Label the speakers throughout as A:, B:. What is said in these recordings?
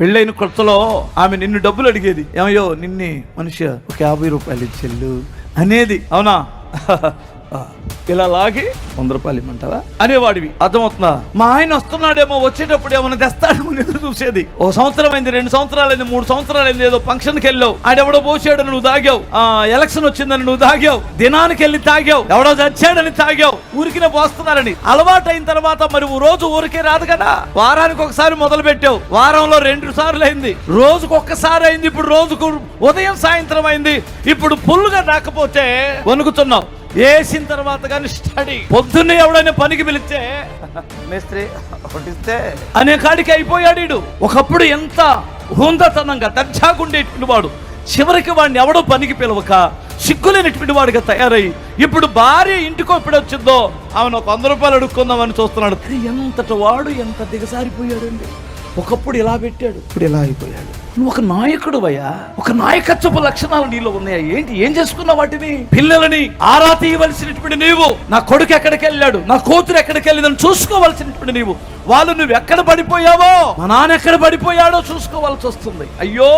A: పెళ్ళైన కొత్తలో ఆమె నిన్ను డబ్బులు అడిగేది. ఏమయ్యో నిన్నే మనిషి ఒక యాభై రూపాయలు చెల్లు అనేది అవునా? ఇలా లాగి వంద రూపాయలు ఇమ్మంటావా? అనేవాడివి. అర్థమవుతుందా? మా ఆయన వస్తున్నాడేమో వచ్చేటప్పుడు ఏమైనా తెస్తాడేమో ఎదురు చూసేది. ఓ సంవత్సరం అయింది రెండు సంవత్సరాలు అయింది మూడు సంవత్సరాలు అయింది ఏదో ఫంక్షన్కి వెళ్ళావు. ఆడెవడో పోసాడని నువ్వు తాగావు. ఆ ఎలక్షన్ వచ్చిందని నువ్వు తాగావు. దినానికి వెళ్ళి తాగావు. ఎవడో చచ్చాడని తాగావు. ఊరికినే పోస్తున్నారని. అలవాటు అయిన తర్వాత మరి రోజు ఊరికే రాదు కదా. వారానికి ఒకసారి మొదలు పెట్టావు వారంలో రెండు సార్లు అయింది. రోజుకు ఒక్కసారి అయింది. ఇప్పుడు రోజుకు ఉదయం సాయంత్రం అయింది. ఇప్పుడు ఫుల్గా రాకపోతే వణుకుతున్నావు. వేసిన తర్వాత కానీ స్టడీ. పొద్దున్నే ఎవడైనా పనికి పిలిస్తే మేస్త్రి ఒకటిస్తే అనే కాడికి అయిపోయాడు. ఒకప్పుడు ఎంత హుందతనంగా దర్జాగుండేటువంటి వాడు చివరికి వాడిని ఎవడో పనికి పిలవక సిగ్గులేనటువంటి వాడిగా తయారై ఇప్పుడు భార్య ఇంటికో ఇప్పుడు వచ్చిందో ఆమెను ఒక వంద రూపాయలు అడుక్కుందామని చూస్తున్నాడు. ఎంతటి వాడు ఎంత దిగజారిపోయాడండి. ఒకప్పుడు ఇలా పెట్టాడు. ఇప్పుడు ఇలా అయిపోయాడు. నువ్వు ఒక నాయకుడు అయ్యా ఒక నాయకత్వపు లక్షణాలు నీలో ఉన్నాయా? ఏంటి? ఏం చేసుకున్నావు వాటిని పిల్లలని ఆరా తీయవలసినటువంటి నీవు. నా కొడుకు ఎక్కడికి వెళ్ళాడు? నా కూతురు ఎక్కడికి వెళ్ళిందని చూసుకోవలసినటువంటి నీవు. వాళ్ళు నువ్వు ఎక్కడ పడిపోయావో మా నాన్న ఎక్కడ పడిపోయాడో చూసుకోవాల్సి వస్తుంది. అయ్యో!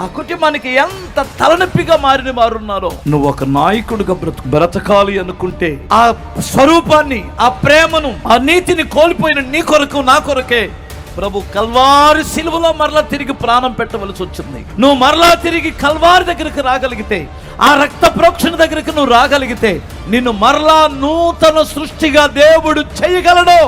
A: ఆ కుటుంబానికి ఎంత తలనొప్పిగా మారిన వారున్నారో. నువ్వు ఒక నాయకుడిగా బ్రతు బ్రతకాలి అనుకుంటే ఆ స్వరూపాన్ని ఆ ప్రేమను ఆ నీతిని కోల్పోయిన నీ కొరకు నా కొరకే ప్రభు కల్వారి సిలువలో మరలా తిరిగి ప్రాణం పెట్టవలసి వచ్చింది. నువ్వు మరలా తిరిగి కల్వారి దగ్గరికి రాగలిగితే ఆ రక్త ప్రోక్షణ దగ్గరికి నువ్వు రాగలిగితే నిన్ను మరలా నూతన సృష్టిగా దేవుడు చేయగలడు.